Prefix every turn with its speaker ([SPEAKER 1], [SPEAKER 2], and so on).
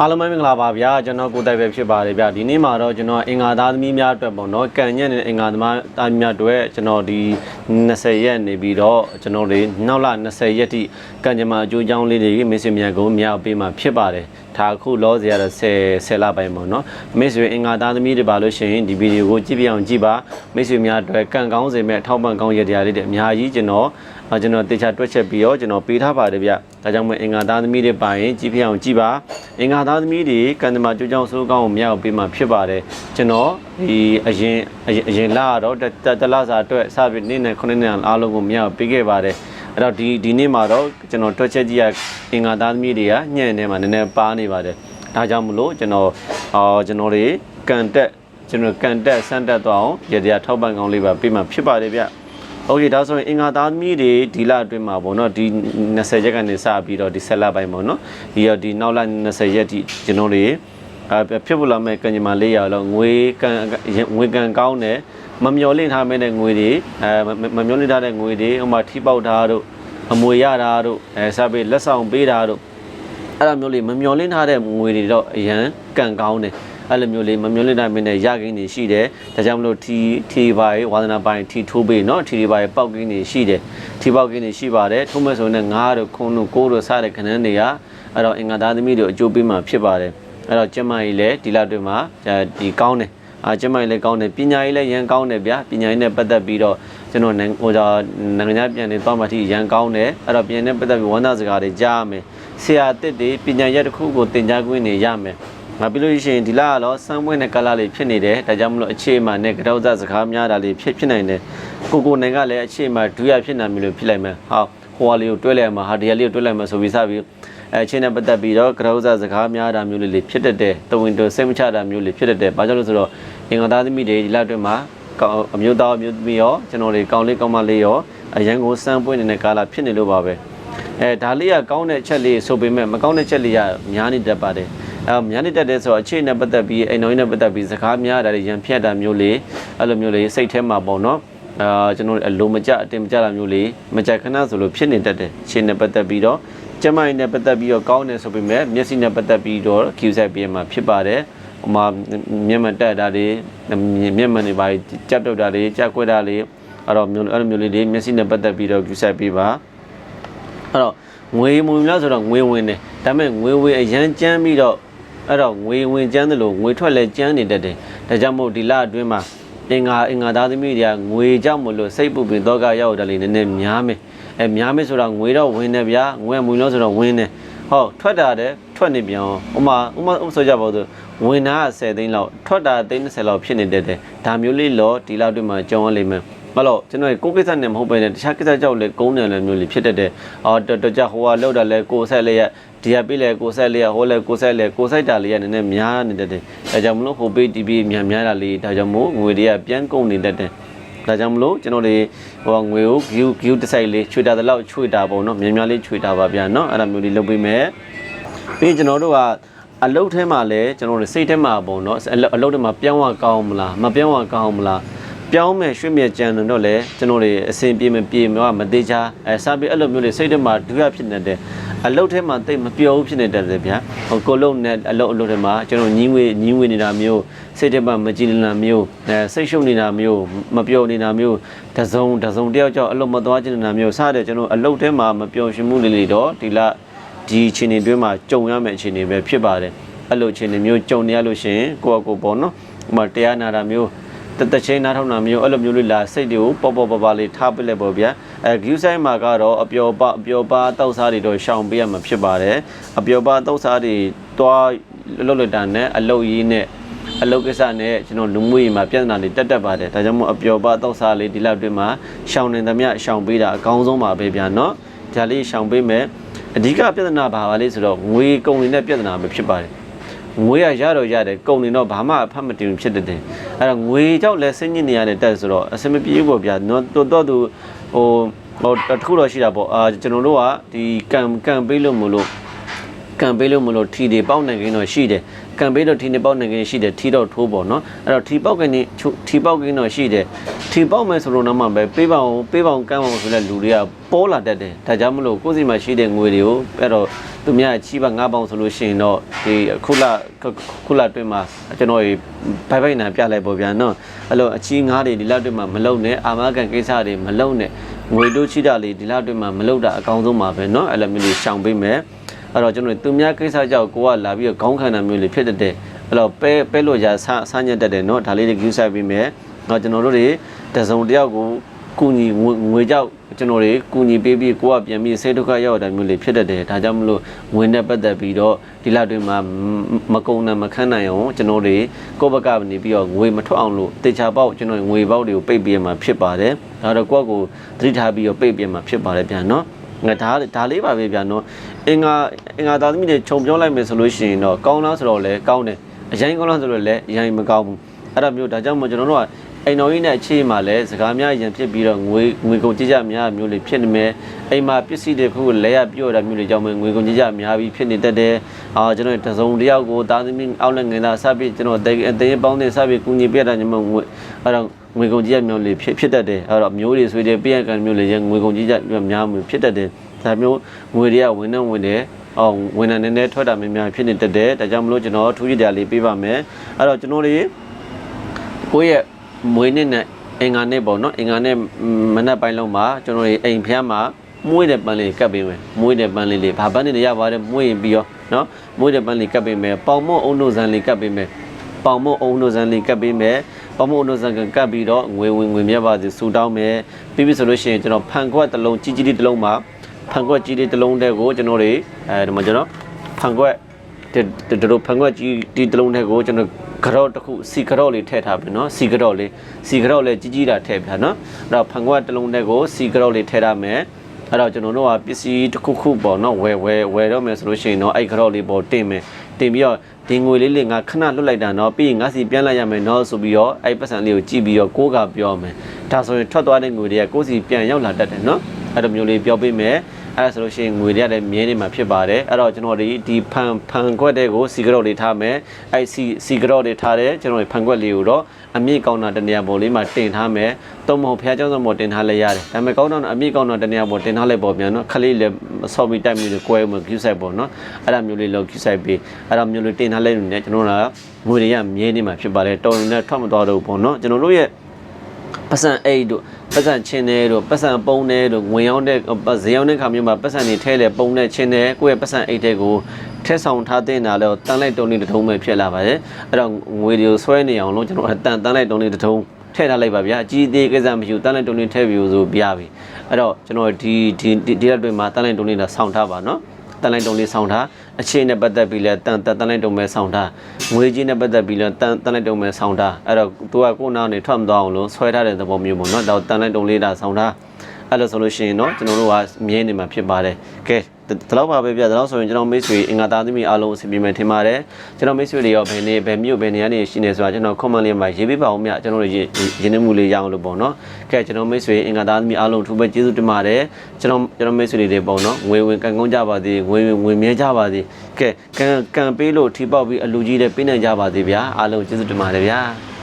[SPEAKER 1] အားလုံးပဲမင်္ဂလာပါဗျာကျွန်တော်ကိုယ်တိုင်ပဲဖြစ်ပါတယ်ဗျာဒီနေ့မှာတော့ကျွန်တော်အင်္ဂါသားသမီးများအတွက်ပေါ့နော်ကံညက်တဲ့အင်္ဂါသမားသားသမီးများအတွက်ကျွန်တော်ဒီ20ရက်နေပြီးတော့ကျွန်တော်တွေနောက်လ20ရက်ထိကံကြမ္မာအကျိုးအကြောင်းလေးတွေမစ္စမြန်ကုန်းမြောက်ပေးမှာဖြစ်ပါတယ်ဒါအခုလောစီရတော့10 10လပိုင်းပေါ့နော်မိတ်ဆွေအင်္ဂါသားသမီးတွေပါလို့ရှိရင်ဒီဗီဒီယိုကိုကြည့်ပြအောင်ကြည့်ပါမိတ်ဆွေများအတွက်ကံကောင်းစေမဲ့အထောက်ပံ့ကောင်းရတရားလေးတွေအများကြီးကျွန်တော်အဲကျွန်တော်တေချာတွက်ချက်ပြီးတော့ကျွန်တော်ပေးထားပါတယ်ဗျဒါကြောင့်မို့အင်္ဂါသားသမီးတွေပါရင်ကြည့်ပြအောင်ကြည့်ပါအင်္ဂါသားသမီးတွေကံတမကျိုးကြောင့်စိုးကောင်းကိုမြောက်ပေးမှာဖြစ်ပါတယ်ကျွန်တော်ဒီအရင်အရင်အရင်လာတော့တတတလစာအတွက်စပြီးနေ့နဲ့9နှစ်အားလုံးကိုမြောက်ပေးခဲ့ပါတယ် အဲ့တော့ဒီဒီနေ့မှာတော့ကျွန်တော်တွက်ချက်ကြီးကအင်္ဂါသားသမီးတွေကညံ့နေမှာနည်းနည်းပါနေပါတယ်ဒါကြောင့်မလို့ကျွန်တော်အော်ကျွန်တော်တွေကန်တက်ကျွန်တော်ကန်တက်ဆန့်တက်သွားအောင်ရတရားထောက်ပံ့ကောင်းလေးပါပြမှာဖြစ်ပါတယ်ဗျဟုတ်ကဲ့ဒါဆိုရင်အင်္ဂါသားသမီးတွေဒီလအတွင်းမှာပေါ့နော်ဒီ20ရက်ကနေစပြီးတော့ဒီဆက်လပိုင်းပေါ့နော်ဒီတော့ဒီနောက်လ20ရက်ဒီကျွန်တော်တွေ အဲဖြစ်ဖို့လာမဲ့ကံကြမ္မာလေးရအောင်ငွေကံငွေကံကောင်းတယ်မမျော်လင့်ထားမဲ့တဲ့ငွေတွေအဲမမျော်လင့်ထားတဲ့ငွေတွေဥပမာထိပေါက်တာတို့အမွေရတာတို့အဲစပေးလက်ဆောင်ပေးတာတို့အဲ့လိုမျိုးလေးမမျော်လင့်ထားတဲ့ငွေတွေတော့အရန်ကံကောင်းတယ်အဲ့လိုမျိုးလေးမမျော်လင့်တဲ့မင်းနဲ့ရကိန်းတွေရှိတယ်ဒါကြောင့်မလို့ထီထီပါရေးဝါသနာပိုင်းထီထိုးပေးเนาะထီတွေပါရေးပေါက်ကိန်းတွေရှိတယ်ထီပေါက်ကိန်းတွေရှိပါတယ်ထုံးမဲ့ဆိုရင်ငါးတို့ခုံတို့ကိုးတို့စတဲ့ခဏန်းတွေကအဲ့တော့အင်္ဂါသားသမီးတို့အကျိုးပေးမှာဖြစ်ပါတယ် အဲ့တော့ကျမကြီးလည်းဒီလအတွင်းမှာဒီကောင်းတယ်အာကျမကြီးလည်းကောင်းတယ်ပညာကြီးလည်းရန်ကောင်းတယ်ဗျာပညာကြီးနဲ့ပတ်သက်ပြီးတော့ကျွန်တော်ဟိုဒါနိုင်ငံခြားပြန်နေသွားမှထိရန်ကောင်းတယ်အဲ့တော့ပြန်နေပတ်သက်ပြီးဝန်သားစကားတွေကြားရမယ်ဆရာတစ်တွေပညာရက်တစ်ခုကိုသင်ကြားခွင့်နေရမယ်ငါပြီးလို့ရှိရင်ဒီလကတော့စမ်းပွဲနဲ့ကလာလေးဖြစ်နေတယ်ဒါကြောင့်မလို့အခြေအမှနဲ့ကြောက်စစကားများတာလေးဖြစ်ဖြစ်နိုင်တယ်ကိုကိုနိုင်ကလည်းအခြေအမှဒုရဖြစ်နိုင်ပြီလို့ဖြစ်လိုက်မယ်ဟောဟိုဟာလေးကိုတွဲလိုက်မှာဟာဒီဟာလေးကိုတွဲလိုက်မှာဆိုပြီးစပြီး အဲချင်းနဲ့ပတ်သက်ပြီးတော့ကြောက်စစကားများတာမျိုးလေးလေးဖြစ်တတ်တယ်တဝင်တူစိတ်မချတာမျိုးလေးဖြစ်တတ်တယ်ဘာကြောင့်လဲဆိုတော့အင်္ဂါသားသမီးတွေဒီလအတွင်းမှာအမျိုးသားအမျိုးသမီးရောကျွန်တော်တွေကောင်းလေးကောင်းမလေးရောအရန်ကိုစမ်းပွင့်နေတဲ့ကာလဖြစ်နေလို့ပါပဲအဲဒါလေးကကောင်းတဲ့အချက်လေးဆိုပေမဲ့မကောင်းတဲ့ချက်လေးကများနေတတ်ပါတယ်အဲများနေတတ်တဲ့ဆိုတော့အခြေနဲ့ပတ်သက်ပြီးအိမ်တော်ကြီးနဲ့ပတ်သက်ပြီးစကားများတာတွေရန်ဖြတ်တာမျိုးလေးအဲ့လိုမျိုးလေးစိတ်ထဲမှာပေါ့နော် အာကျွန်တော်အလိုမကျအတင်မကျတာမျိုးလေးမကြခဏဆိုလို့ဖြစ်နေတတ်တယ်အခြေနဲ့ပတ်သက်ပြီးတော့ကျမကြီးနဲ့ပတ်သက်ပြီးတော့ကောင်းတယ်ဆိုပေမဲ့မျက်စိနဲ့ပတ်သက်ပြီးတော့ Q ဆက်ပြမှာဖြစ်ပါတယ်ဟိုမှာမျက်မှန်တက်တာတွေမျက်မှန်တွေပါကြက်တုတ်တာတွေကြက်ခွက်တာတွေအဲ့တော့မျိုးအဲ့လိုမျိုးလေးတွေမျက်စိနဲ့ပတ်သက်ပြီးတော့ Q ဆက်ပြပါအဲ့တော့ငွေမဝင်လားဆိုတော့ငွေဝင်တယ်ဒါပေမဲ့ငွေဝင်အရန်ကျန်းပြီးတော့အဲ့တော့ငွေဝင်ကျန်းတယ်လို့ငွေထွက်လဲကျန်းနေတတ်တယ်ဒါကြောင့်မို့ဒီလအတွင်းမှာ အင်္ဂါအင်္ဂါသားသမီးတွေကငွေကြောင့်မလို့စိတ်ပူပင်တော့ကရောက်တယ်လေနည်းနည်းများမယ်အဲများမယ်ဆိုတော့ငွေတော့ဝင်တယ်ဗျာငွေမဝင်လို့ဆိုတော့ဝင်တယ်ဟောထွက်တာတဲ့ထွက်နေပြန်ဥမာဥမာဥဆိုကြပါဦးဝင်တာက10သိန်းလောက်ထွက်တာသိန်း30လောက်ဖြစ်နေတတ်တယ်ဒါမျိုးလေးတော့ဒီလောက်တွေ့မှကြောင်းရလိမ့်မယ် မလို့ကျွန်တော်ကိုကိစ္စနဲ့မဟုတ်ပဲနဲ့တခြားကိစ္စကြောက်လေကုန်းတယ်လည်းမျိုးလေးဖြစ်တတ်တယ်အော်တကြဟိုကလောက်တာလဲကိုဆက်လေးရဒီကပြေးလဲကိုဆက်လေးရဟိုလဲကိုဆက်လဲကိုစိုက်တာလေးရနည်းနည်းများနေတတ်တယ်ဒါကြောင့်မလို့ဟိုပေးတီးပြီးများများတာလေးဒါကြောင့်မို့ငွေတွေကပြန်ကုန်နေတတ်တယ်ဒါကြောင့်မလို့ကျွန်တော်တွေဟိုငွေကို view view တစ်ဆိုင်လေးချွေတာတလောက်ချွေတာပေါ့နော်များများလေးချွေတာပါဗျာနော်အဲ့ဒါမျိုးလေးလုပ်ပေးမယ်ပြီးကျွန်တော်တို့ကအလုတ်ထဲမှာလည်းကျွန်တော်တို့စိတ်ထဲမှာပေါ့နော်အလုတ်ထဲမှာပြောင်းရကောင်းမလားမပြောင်းရကောင်းမလား ပြောင်းမဲ့ရွှေ့မြကြံတော့လေကျွန်တော်တွေအစဉ်ပြေမပြေမမသေးချာအဲစပြီးအဲ့လိုမျိုးလေးစိတ်ထဲမှာဒုရဖြစ်နေတဲ့အလုတ်ထဲမှာတိတ်မပြောဘူးဖြစ်နေတယ်ဗျာဟိုကိုလုံးနဲ့အလုတ်အလုတ်ထဲမှာကျွန်တော်ညီးဝေးညီးဝေးနေတာမျိုးစိတ်ထဲမှာမကြည်နေတာမျိုးအဲစိတ်ရှုပ်နေတာမျိုးမပြောနေတာမျိုးတစုံတစုံတယောက်ကြောင့်အလုတ်မသွားချင်နေတာမျိုးစတဲ့ကျွန်တော်အလုတ်ထဲမှာမပြောရှင်မှုလေးလေးတော့ဒီလဒီအချိန်တွေတွင်းမှာကြုံရမယ့်အခြေအနေပဲဖြစ်ပါတယ်အဲ့လိုအခြေအနေမျိုးကြုံနေရလို့ရှိရင်ကိုယ့်အကိုပေါ့နော်ဟိုမှာတရားနာတာမျိုး တတချင်းနားထောင်တာမျိုးအဲ့လိုမျိုးလေးလာစိတ်တွေကိုပေါ့ပေါ့ပါပါလေးထားပစ်လိုက်ပေါ့ဗျာအဲ view site မှာကတော့အပျော်ပါအပျော်ပါတောက်စားတွေတော့ရှောင်ပေးရမှာဖြစ်ပါတယ်အပျော်ပါတောက်စားတွေတွားလွတ်လွတ်တန်နဲ့အလုတ်ရေးနဲ့အလုတ်ကိစ္စနဲ့ကျွန်တော်လူမှုရေးမှာပြဿနာတွေတက်တက်ပါတယ်ဒါကြောင့်မို့အပျော်ပါတောက်စားလေးဒီလောက်တွင်မှာရှောင်နေသမျှရှောင်ပေးတာအကောင်းဆုံးပါပဲဗျာနော်ဒါလေးရှောင်ပေးမယ်အဓိကပြဿနာဘာပါလဲဆိုတော့ငွေကုန်နေတဲ့ပြဿနာပဲဖြစ်ပါတယ် ငွေရရတော့ရတယ်ကုန်နေတော့ဘာမှအဖတ်မတင်ဖြစ်တဲ့တယ်အဲ့တော့ငွေကြောက်လဲဆင်းညစ်နေရတဲ့တက်ဆိုတော့အစမပြေဘူးပေါ့ဗျာနော်တော်တော်သူဟိုဟိုတခုတော့ရှိတာပေါ့အာကျွန်တော်တို့ကဒီကံကံပေးလို့မလို့ကကန်ပေးလို့မလို့ထီတွေပေါက်နိုင်ကင်းတော့ရှိတယ် ကန်ပေးတော့ထီနေပေါက်နိုင်ကင်းရှိတယ်ထီတော့ထိုးပေါ့နော်အဲ့တော့ထီပေါက်ကင်းနေထီပေါက်ကင်းတော့ရှိတယ်ထီပေါက်မယ်ဆိုလို့တော့မှပဲပေးပါအောင်ပေးပါအောင်ကမ်းပါအောင်ဆိုတဲ့လူတွေကပေါ်လာတတ်တယ်ဒါကြောင့်မလို့ကိုယ့်စီမှာရှိတဲ့ငွေတွေကိုအဲ့တော့သူများချီးပါငါးပေါင်ဆိုလို့ရှိရင်တော့ဒီခုလခုလအတွင်းမှာကျွန်တော်ဘိုင်ဘိုင်နာပြလိုက်ပေါ့ဗျာနော်အဲ့လိုအချီးငါးတွေဒီလောက်အတွင်းမှာမလုံနဲ့အာမခံကိစ္စတွေမလုံနဲ့ငွေတို့ချီတာလေးဒီလောက်အတွင်းမှာမလုံတာအကောင်းဆုံးပါပဲနော်အဲ့လိုမျိုးလေးရှောင်ပေးမယ် အဲ့တော့ကျွန်တော်သူများကိစ္စကြောင့်ကိုကလာပြီးတော့ခေါင်းခံတာမျိုးလေးဖြစ်တတ်တယ်အဲ့တော့ပဲပဲလို့ရဆဆညက်တတ်တယ်နော်ဒါလေးတွေကူးဆိုင်ပြီးမယ်တော့ကျွန်တော်တို့တွေတစုံတယောက်ကိုကုညီငွေကြောက်ကျွန်တော်တွေကုညီပေးပြီးကိုကပြန်ပြီးစိတ်ဒုက္ခရောက်တာမျိုးလေးဖြစ်တတ်တယ်ဒါကြောင့်မလို့ငွေနဲ့ပတ်သက်ပြီးတော့ဒီလတွင်မှာမကုံနဲ့မခန့်နိုင်အောင်ကျွန်တော်တွေကိုယ့်ဘက်ကနေပြီးတော့ငွေမထွက်အောင်လို့တေချာပေါက်ကျွန်တော်ငွေပေါက်တွေကိုပိတ်ပြမှာဖြစ်ပါတယ်ဒါတော့ကိုယ့်ကိုသတိထားပြီးတော့ပိတ်ပြမှာဖြစ်ပါတယ်ပြန်နော် ဒါဒါလေးပါပဲဗျာနော်အင်္ဂါအင်္ဂါသားသမီးတွေခြုံပြောလိုက်မယ်ဆိုလို့ရှိရင်တော့ကောင်းလားဆိုတော့လည်းကောင်းတယ်အရင်ကောင်းလားဆိုတော့လည်းအရင်မကောင်းဘူးအဲ့ဒါမျိုးဒါကြောင့်မို့ကျွန်တော်တို့ကအိမ်တော်ကြီးနဲ့အခြေမှာလည်းစကားများရင်ဖြစ်ပြီးတော့ငွေငွေကုန်ကြကြများမျိုးလေးဖြစ်နေမယ်အိမ်မှာပစ္စည်းတွေခုလဲရပြော့တာမျိုးလေးကြောင့်ငွေကုန်ကြကြများပြီးဖြစ်နေတတ်တယ်အာကျွန်တော်တစုံတယောက်ကိုသားသမီးအောက်လက်ငယ်သားစပြီးကျွန်တော်အသေးပေါင်းတဲ့စပြီးကူညီပြတာညမငွေအဲ့တော့ ငွေကုန်ကြီးရမျိုးလေးဖြစ်ဖြစ်တတ်တယ်အဲ့တော့မျိုးတွေဆွေးတယ်ပြည့်ရကန်မျိုးလေးရငွေကုန်ကြီးရများမျိုးဖြစ်တတ်တယ်ဒါမျိုးငွေတွေကဝင်နေဝင်တယ်အောင်ဝင်နေနေထွက်တာများများဖြစ်နေတတ်တယ်ဒါကြောင့်မလို့ကျွန်တော်ထူးကြတယ်လေးပေးပါမယ်အဲ့တော့ကျွန်တော်တွေကိုယ့်ရဲ့မွေးနေ့နဲ့အင်္ဂါနေ့ပေါ့နော်အင်္ဂါနေ့မနက်ပိုင်းလုံးမှာကျွန်တော်တွေအိမ်ဖျားမှာမွေးတဲ့ပန်းလေးကပ်ပေးမယ်မွေးတဲ့ပန်းလေးလေးဘာပန်းလေးတွေရပါတယ်မွေးရင်ပြီးရောနော်မွေးတဲ့ပန်းလေးကပ်ပေးမယ်ပေါင်မော့အုံတို့ဇန်လေးကပ်ပေးမယ် ပေါင်မော့အုံတို့ဇန်လေးကပ်ပေးမယ်ပေါင်မော့အုံတို့ဇန်ကကပ်ပြီးတော့ငွေဝင်ငွေမြတ်ပါစေစူတောင်းမယ်ပြီးပြီဆိုလို့ရှိရင်ကျွန်တော်ဖန်ခွက်တစ်လုံးကြီးကြီးလေးတစ်လုံးမှာဖန်ခွက်ကြီးလေးတစ်လုံးတဲ့ကိုကျွန်တော်တွေအဲဒီမှာကျွန်တော်ဖန်ခွက်ဒီဒီလိုဖန်ခွက်ကြီးဒီတစ်လုံးတဲ့ကိုကျွန်တော်ကြော့တစ်ခုစီကြော့လေးထည့်ထားပြီနော်စီကြော့လေးစီကြော့လေးကြီးကြီးတာထည့်ပြနော်အဲ့တော့ဖန်ခွက်တစ်လုံးတဲ့ကိုစီကြော့လေးထည့်ထားမယ်အဲ့တော့ကျွန်တော်တို့ကပစ္စည်းတစ်ခုခုပေါ့နော်ဝယ်ဝယ်ဝယ်တော့မယ်ဆိုလို့ရှိရင်တော့အဲ့ကြော့လေးပေါ်တင်မယ် တင်ပြီးတော့ဒီငွေလေးလေးငါခဏလွတ်လိုက်တာနော်ပြီးရင်ငါစီပြန်လိုက်ရမယ်နော်ဆိုပြီးတော့အဲ့ပတ်စံလေးကိုကြည့်ပြီးတော့ကိုးကပြောမယ်ဒါဆိုရင်ထွက်သွားတဲ့ငွေတွေကကိုယ်စီပြန်ရောက်လာတတ်တယ်နော်အဲ့လိုမျိုးလေးပြောပေးမယ် အဲဆိုလို့ရှိရင်ငွေတွေကလည်းမြင်းနေမှာဖြစ်ပါတယ်အဲ့တော့ကျွန်တော်ဒီဒီဖန်ဖန်ခွက်တဲ့ကိုစီကရော့လေးထားမယ်အဲစီစီကရော့လေးထားတယ်ကျွန်တော်ဒီဖန်ခွက်လေးကိုတော့အမြင့်ကောင်းတာတနေရာပေါ်လေးမှာတင်ထားမယ်တော့မဟုတ်ဖျားကျောင်းဆောင်ပေါ်တင်ထားလဲရတယ်ဒါပေမဲ့ကောင်းတော့အမြင့်ကောင်းတော့တနေရာပေါ်တင်ထားလဲပေါ်ပြန်နော်ခလေးလည်းဆော့ပြီးတိုက်မိလို့ကွဲမှု queue site ပေါ့နော်အဲ့ဒါမျိုးလေးလောက် queue site ပြီးအဲ့ဒါမျိုးလေးတင်ထားလဲနေကျွန်တော်ကငွေတွေကမြင်းနေမှာဖြစ်ပါတယ်တော်ရင်လည်းထွက်မသွားတော့ဘူးပေါ့နော်ကျွန်တော်တို့ရဲ့ ပတ်စံအိတ်တို့ပတ်စံချင်းတဲ့တို့ပတ်စံပုံးတဲ့တို့ငွေရောက်တဲ့ဈေးရောက်တဲ့ခါမျိုးမှာပတ်စံတွေထဲလဲပုံးတဲ့ချင်းတဲ့ကိုယ့်ရဲ့ပတ်စံအိတ်တဲ့ကိုထက်ဆောင်ထားတဲ့နာလဲတန်လိုက်တုံးလေးတစ်ထုံးပဲဖြစ်လာပါတယ်အဲ့တော့ငွေတွေကိုဆွဲနေအောင်လို့ကျွန်တော်အတန်တန်လိုက်တုံးလေးတစ်ထုံးထည့်ထားလိုက်ပါဗျာအကြီးသေးကိစ္စမရှိဘူးတန်လိုက်တုံးလေးထည့်ပြီးဆိုပြရပြီအဲ့တော့ကျွန်တော်ဒီဒီဒီရက်တွေမှာတန်လိုက်တုံးလေးတော့ဆောင်းထားပါနော် တန်လိုက်တုံးလေးဆောင်းထားအချင်းနဲ့ပတ်သက်ပြီးလဲတန်တန်လိုက်တုံးပဲဆောင်းထားငွေကြီးနဲ့ပတ်သက်ပြီးလဲတန်တန်လိုက်တုံးပဲဆောင်းထားအဲ့တော့သူကကိုယ်နောက်နေထွက်မသွားအောင်လို့ဆွဲထားတဲ့သဘောမျိုးပေါ့နော်ဒါတန်လိုက်တုံးလေးဒါဆောင်းထားအဲ့လိုဆိုလို့ရှိရင်တော့ကျွန်တော်တို့ကမြဲနေမှာဖြစ်ပါတယ်ကဲ ဒီလောက်ပါပဲပြဒီလောက်ဆိုရင်ကျွန်တော်မိတ်ဆွေအင်္ဂါသားသမီးအားလုံးအဆင်ပြေမယ်ထင်ပါတယ်ကျွန်တော်မိတ်ဆွေတွေရောဘယ်နေဘယ်မြို့ဘယ်နေရာနေရှိနေဆိုတာကျွန်တော် comment လေးမှာရေးပေးပါဦးမြကျွန်တော်တို့ရင်းနှီးမှုလေးရအောင်လို့ပေါ့နော်ကဲကျွန်တော်မိတ်ဆွေအင်္ဂါသားသမီးအားလုံးထူးပဲကျေးဇူးတင်ပါတယ်ကျွန်တော်ကျွန်တော်မိတ်ဆွေတွေပေါ့နော်ငွေဝင်ကန်ကုန်းကြပါသေးငွေဝင်ငွေမြဲကြပါသေးကဲကန်ကန်ပေးလို့ထီပေါက်ပြီးအလူကြီးတွေပေးနိုင်ကြပါသေးဗျာအားလုံးကျေးဇူးတင်ပါတယ်ဗျာ